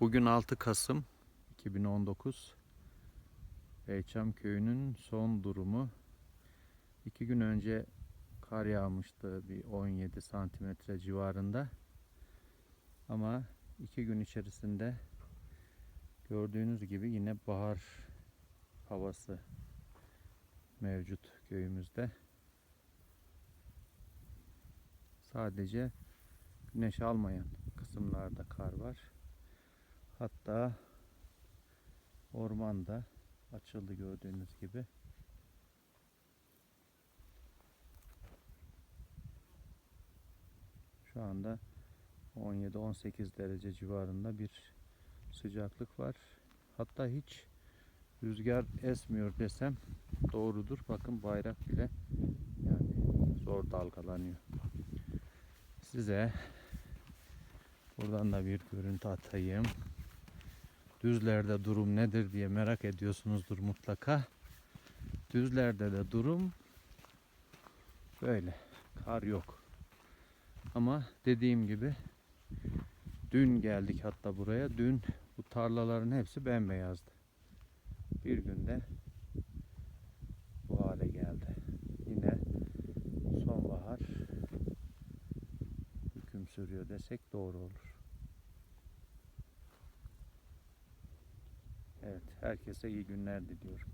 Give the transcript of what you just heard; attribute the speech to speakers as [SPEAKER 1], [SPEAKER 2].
[SPEAKER 1] Bugün 6 Kasım 2019. Beyçam köyünün son durumu. İki gün önce kar yağmıştı bir 17 santimetre civarında. Ama iki gün içerisinde gördüğünüz gibi yine bahar havası mevcut köyümüzde. Sadece güneş almayan kısımlarda kar var. Hatta ormanda açıldı gördüğünüz gibi. Şu anda 17-18 derece civarında bir sıcaklık var. Hatta hiç rüzgar esmiyor desem doğrudur. Bakın bayrak bile yani zor dalgalanıyor. Size buradan da bir görüntü atayım. Düzlerde durum nedir diye merak ediyorsunuzdur mutlaka. Düzlerde de durum böyle. Kar yok. Ama dediğim gibi dün geldik hatta buraya. Dün bu tarlaların hepsi bembeyazdı. Bir günde bu hale geldi. Yine sonbahar hüküm sürüyor desek doğru olur. Evet, herkese iyi günler diliyorum.